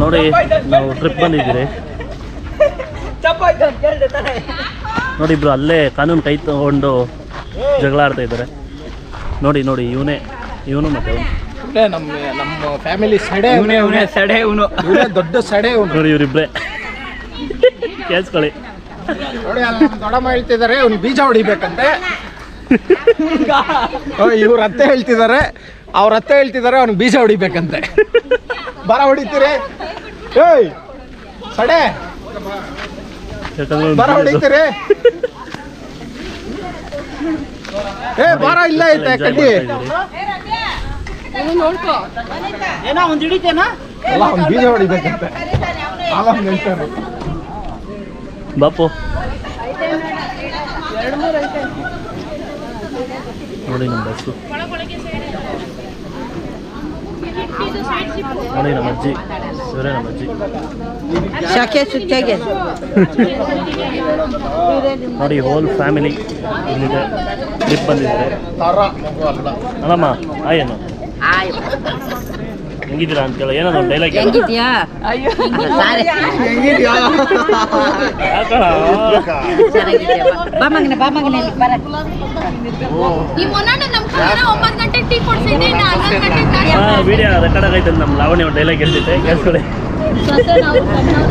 ನೋಡಿ ನಾವು ಟ್ರಿಪ್ ಬಂದಿದ್ದೀರಿ. ನೋಡಿ ಇಬ್ರು ಅಲ್ಲೇ ಕಾನೂನು ಕೈ ತಗೊಂಡು ಜಗಳ ಆಡ್ತಾ ಇದ್ದಾರೆ. ನೋಡಿ ನೋಡಿ ಇವನೇ ಇವನು ಮತ್ತೆ. ಇವ್ನೇ ನಮ್ಮ ನಮ್ಮ ಫ್ಯಾಮಿಲಿ ಸಡೆ ಇವನೇ ಇವನೇ ಸಡೆ ಇವನು. ಇವನೇ ದೊಡ್ಡ ಸಡೆ ಇವನು. ನೋಡಿ ಇವರಿಬ್ರೆ. ಕೇಳಿಸ್ಕೊಳ್ಳಿ. ನೋಡಿ ಅಲ್ಲಿ ದೊಡ್ಡಮ್ಮ ಹೇಳ್ತಿದ್ದಾರೆ ಅವ್ನು ಬೀಜ ಹೊಡಿಬೇಕಂತೆ. ಇವ್ರ ಅತ್ತೆ ಹೇಳ್ತಿದ್ದಾರೆ ಅವ್ರ ಅತ್ತೆ ಹೇಳ್ತಿದ್ದಾರೆ ಅವ್ನಿಗೆ ಬೀಜ ಹೊಡಿಬೇಕಂತೆ. ಬರ ಹೊಡಿತೀರಿ? ಏಯ್ ಸಡೆ. ಬರ ಹೊಡಿತೀರಿ? ಏ ಬಾರ ಇಲ್ಲ ಐತೆ ಕಡ್ಡಿ ಏನೋ ಒಂದು ಹಿಡಿತೇನಾ? ಅಲ್ಲ ಅವ್ನು ಬೀಜ ಹೊಡಿಬೇಕಂತೆ. ಅಲ್ಲ ಅವ್ನು ಹೇಳ್ತಾರೆ. ಬಾಪು. ನೋಡಿ ನಮ್ಮ ಬಸ್ಸು. ನೋಡಿ ನಮ್ಮ ಅಜ್ಜಿ ಇವರೇ ನಮ್ಮ ಅಜ್ಜಿ ಶಾಖೆ ಸುತ್ತಾಗೆ ನೋಡಿ ಹೋಲ್ ಫ್ಯಾಮಿಲಿ ಇಲ್ಲಿದೆ. ಟ್ರಿಪ್ ಬಂದಿದ್ದಾರೆ ತರ ಮಗು ಅಲ್ಲ. ಅಲ್ಲಮ್ಮ ಆಯೇನು ಹೆಂಗಿದ್ದೀರಾ ಅಂತ ಕೇಳ ಏನೋ ಒಂದು ಡೈಲಾಗ್ ಹೆಂಗಿದ್ಯಾ? ಹೆಂಗಿದ್ಯಾ? ಚೆನ್ನಾಗಿದ್ಯಾ? ಬಾ ಮಗನೆ ಬಾ ಮಗನೆ ಇಲ್ಲಿ ಬರ ಈ ಮೊನ್ನೆ ನಮ್ ಕಡೆ ಒಂಬತ್ತು ಗಂಟೆ ಟೀ ಕೊಡ್ಸಿದ್ದೆ ಇನ್ನು ಹನ್ನೊಂದು ಗಂಟೆ ಹಾಂ ವಿಡಿಯೋ ರೆಕಾರ್ಡ್ ಆಗೈತೆ ನಮ್ಮ ಲಾವಣಿ ಒಂದು ಡೈಲಾಗ್ ಹೇಳ್ತಿದ್ದೆ. ಕೇಳಿಸ್ಕೊಳ್ಳಿ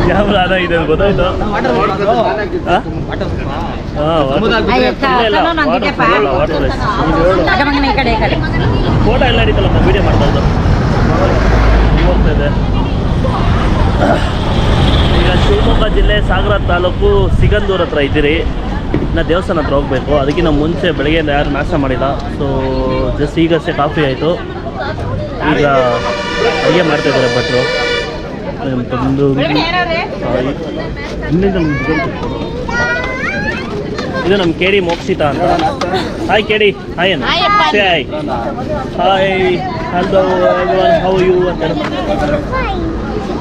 ಕ್ಯಾಮ್ರಾ ಅದಾಗಿದೆ ಅಂತ ಗೊತ್ತಾಯ್ತು? ಮಗ ಮಗನೆ ಈ ಕಡೆ ಈ ಕಡೆ. ಫೋಟೋ ಎಲ್ಲ ಹಿಡಿತಲ್ಲ ವಿಡಿಯೋ ಮಾಡ್ತಾ ಇದ್ದು. ಹೋಗ್ತಾ ಇದೆ ಈಗ ಶಿವಮೊಗ್ಗ ಜಿಲ್ಲೆ ಸಾಗರ ತಾಲೂಕು ಸಿಗಂದೂರ್ ಹತ್ರ ಇದ್ದೀರಿ. ಇನ್ನು ದೇವಸ್ಥಾನ ಹತ್ರ ಹೋಗಬೇಕು. ಅದಕ್ಕಿಂತ ಮುಂಚೆ ಬೆಳಗ್ಗೆಯಿಂದ ಯಾರು ನಾಶ ಮಾಡಿಲ್ಲ. ಸೊ ಜಸ್ಟ್ ಈಗಷ್ಟೇ ಕಾಫಿ ಆಯಿತು. ಈಗ ಅಡುಗೆ ಮಾಡ್ತಾ ಇದ್ದಾರೆ ಭಟ್ರು. ತಂದು ಇನ್ನಿಂದ ಇದು ನಮ್ಮ ಕೇಡಿ ಮೋಕ್ಷಿತಾ ಅಂತ. ಹಾಯ್ ಕೇಡಿ. ಹಾಯ್ ಅನ್ನ say hi hi hello how you ಅಂತ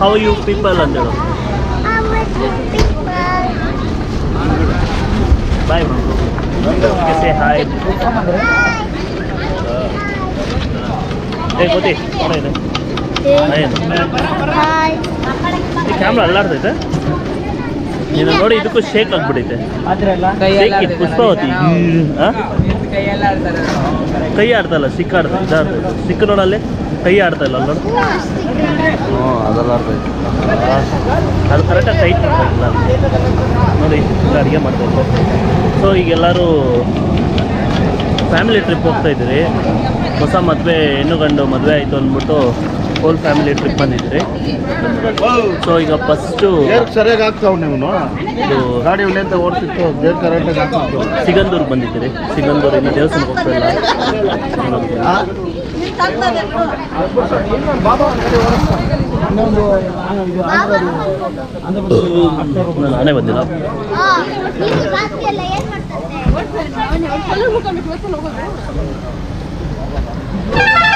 ಹೌ ಯು ಪೀಪಲ್ ಅಂತೇಳು ಬಾಯ್ ಸೇ ಹಾಯ್ ಏ ಗೊತ್ತಿ ಇದೆ ಹಾಯ್ ಕ್ಯಾಮ್ರಾ ಅಲ್ಲಾಡ್ತೈತೆ? ನೀನು ನೋಡಿ ಇದಕ್ಕೂ ಶೇಕ್ ಆಗ್ಬಿಟ್ಟೈತೆ ಶೇಕ್ ಇದು ಪುಷ್ಪಾವತಿ? ಕೈ ಆಡ್ತಲ್ಲ ಸಿಕ್ಕ ಆಡ್ತಾ ಇದಾಡ್ತೈತೆ ಸಿಕ್ ನೋಡಲ್ಲಿ ಕೈ ಆಡ್ತಾ ಇಲ್ಲ ನೋಡು ಅದು ಕರೆಕ್ಟಾಗಿ ಟೈಟ್ ನೋಡಿ ಅಡುಗೆ ಮಾಡ್ತಾಯಿದ್ದೆ ಸೊ ಈಗ ಎಲ್ಲರೂ ಫ್ಯಾಮಿಲಿ ಟ್ರಿಪ್ ಹೋಗ್ತಾ ಇದ್ದೀರಿ. ಹೊಸ ಮದುವೆ ಹೆಣ್ಣು ಗಂಡು ಮದುವೆ ಆಯಿತು ಅಂದ್ಬಿಟ್ಟು ಹೋಲ್ ಫ್ಯಾಮಿಲಿ ಟ್ರಿಪ್ ಬಂದಿದ್ರಿ. ಸೊ ಈಗ ಫಸ್ಟು ಸರಿಯಾಗಿ ಆಗ್ತಾವ್ ನೀವು ಇದು ಗಾಡಿ ಅಂತ ಓಡಿಸಿತ್ತು ಗೇರ್ ಕರೆಕ್ಟಾಗಿ ಆಗ್ತಿತ್ತು. ಸಿಗಂದೂರು ಬಂದಿದ್ದೀರಿ. ಸಿಗಂದೂರ್ ಇನ್ನು ದೇವಸ್ಥಾನಕ್ಕೆ ಹೋಗ್ತಾ ಇಲ್ಲ. ನಾನೇ ಬಂದಿಲ್ಲ.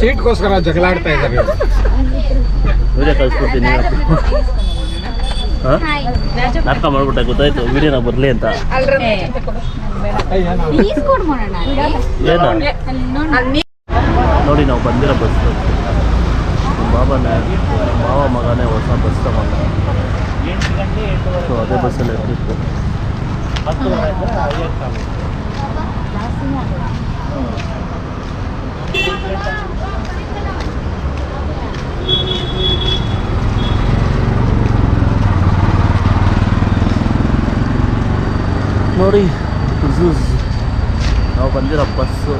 ಸೀಟ್ಗೋಸ್ಕರ ಜಗಳಾಡ್ತಾ ಇದ್ದಾರೆ ವಿಡಿಯೋ ಅರ್ಥ ಹಾಂ? ನಾಟಕ ಮಾಡ್ಬಿಟ್ಟೆ ಗೊತ್ತಾಯ್ತು. ವಿಡಿಯೋನ ಬರಲಿ ಅಂತ. ನೋಡಿ. ನಾವು ಬಂದಿರೋ ಬಸ್ ಬಾಬಾನೇ ಮಾವ ಮಗನೇ ಹೊಸ ಬಸ್ ತಗೊಂಡ. ಸೊ ಅದೇ ಬಸ್ಸಲ್ಲಿ Nori, khusus. aku banjir apa so.